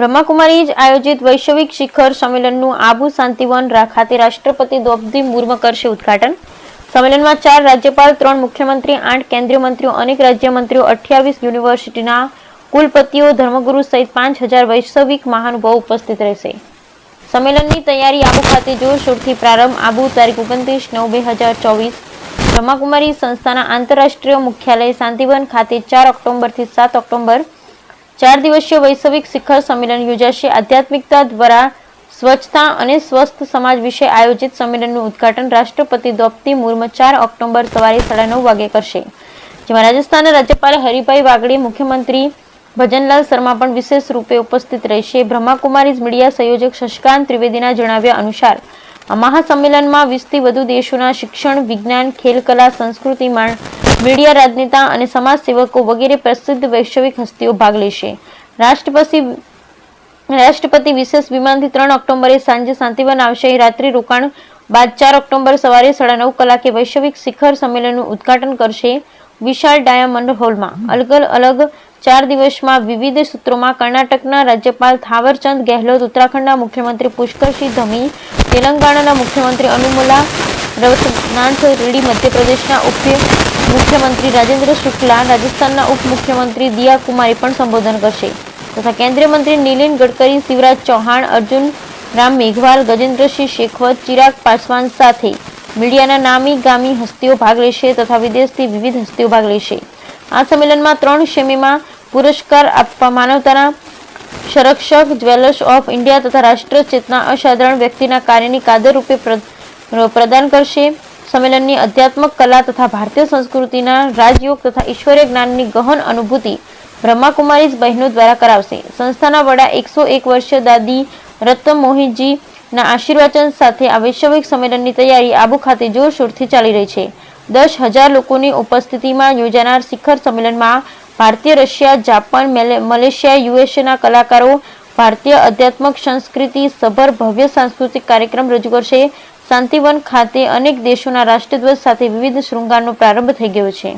બ્રહ્માકુમારી જ આયોજિત વૈશ્વિક શિખર સંમેલનનું આબુ શાંતિવન ખાતે રાષ્ટ્રપતિ દ્રૌપદી મુર્મુ કરશે ઉદઘાટન. સંમેલનમાં ચાર રાજ્યપાલ, ત્રણ મુખ્યમંત્રી, આઠ કેન્દ્રીય મંત્રીઓ, અનેક રાજ્યમંત્રીઓ, અઠ્યાવીસ યુનિવર્સિટીના કુલપતિઓ, ધર્મગુરુ સહિત પાંચ હજાર વૈશ્વિક મહાનુભાવો ઉપસ્થિત રહેશે. સંમેલનની તૈયારી આબુ ખાતે જોરશોરથી પ્રારંભ. આબુ તારીખ ઓગણત્રીસ નવ બે હજાર ચોવીસ. બ્રહ્માકુમારી સંસ્થાના આંતરરાષ્ટ્રીય મુખ્યાલય શાંતિવન ખાતે ચાર ઓક્ટોબરથી સાત ઓક્ટોબર ચાર દિવસીય વૈશ્વિક શિખર સંમેલન યોજાશે. આધ્યાત્મિકતા દ્વારા સ્વચ્છતા અને સ્વસ્થ સમાજ વિશે આયોજિત સંમેલનનું ઉદ્ઘાટન રાષ્ટ્રપતિ દ્રૌપદી મુર્મુ ચાર ઓક્ટોબર સવારે સાડા નવ વાગે કરશે. જેમાં રાજસ્થાનના રાજ્યપાલ હરિભાઈ વાગડે મુખ્યમંત્રી ભજનલાલ શર્મા પણ વિશેષ રૂપે ઉપસ્થિત રહેશે. બ્રહ્માકુમારીઝ મીડિયા સંયોજક શશકાંત ત્રિવેદીના જણાવ્યા અનુસાર, આ મહાસંમેલનમાં વીસથી વધુ દેશોના શિક્ષણ, વિજ્ઞાન ખેલકલા સંસ્કૃતિ માણ મીડિયા, રાજનેતા અને સમાજ સેવકો વગેરે પ્રસિદ્ધ વૈશ્વિક હસ્તીઓ ભાગ લેશે. રાષ્ટ્રપતિ રાષ્ટ્રપતિ વિશેષ વિમાનથી ત્રણ ઓક્ટોબરે સાંજે શાંતિવન આવશે. રાત્રિ રોકાણ બાદ ચાર ઓક્ટોબર સવારે સાડા નવ કલાકે વૈશ્વિક શિખર સંમેલનનું ઉદ્ઘાટન કરશે વિશાળ ડાયમંડ હોલમાં. અલગ અલગ ચાર દિવસમાં વિવિધ સૂત્રોમાં કર્ણાટકના રાજ્યપાલ થાવરચંદ ગેહલોત, ઉત્તરાખંડના મુખ્યમંત્રી પુષ્કરસિંહ ધમી તેલંગાણાના મુખ્યમંત્રી અનુમુલા રઘુનાથ રેડ્ડી મધ્યપ્રદેશના ઉપ મુખ્યમંત્રી રાજેન્દ્ર શુક્લા રાજસ્થાનના ઉપમુખ્યમંત્રી દિયા કુમારી પણ સંબોધન કરશે. તથા કેન્દ્રીય મંત્રી નીલિન ગડકરી, શિવરાજ ચૌહાણ, અર્જુન રામ મેઘવાલ, ગજેન્દ્રસિંહ શેખવત, ચિરાગ પાસવાન સાથે મીડિયાના નામી ગામી હસ્તીઓ ભાગ લેશે તથા વિદેશથી વિવિધ હસ્તીઓ ભાગ લેશે. આ સંમેલનમાં ત્રણ શ્રેણીમાં પુરસ્કાર આપવા માનવતાના સંરક્ષક, જ્વેલર્સ ઓફ ઇન્ડિયા તથા રાષ્ટ્ર ચેતના અસાધારણ વ્યક્તિના કાર્યની કાદર રૂપે પ્ર- પ્રદાન કરશે. સંમેલનની અધ્યાત્મક કલા તથા ભારતીય સંસ્કૃતિના રાજયોગ તથા ઈશ્વરીય જ્ઞાનની ગહન અનુભૂતિ બ્રહ્માકુમારી બહેનો દ્વારા કરાવશે. સંસ્થાના વડા એકસો એક વર્ષીય દાદી રત્ન મોહિતજીના આશીર્વાચન સાથે આ વૈશ્વિક સંમેલનની તૈયારી આબુ ખાતે જોરશોરથી ચાલી રહી છે. દસ હજાર લોકોની ઉપસ્થિતિમાં યોજાનાર શિખર સંમેલનમાં ભારતીય, રશિયા, જાપાન, મેલે- મલેશિયા, યુએસએના કલાકારો ભારતીય અધ્યાત્મક સંસ્કૃતિ સભર ભવ્ય સાંસ્કૃતિક કાર્યક્રમ રજૂ કરશે. શાંતિવન ખાતે અનેક દેશોના રાષ્ટ્રધ્વજ સાથે વિવિધ શૃંગારનો પ્રારંભ થઈ ગયો છે.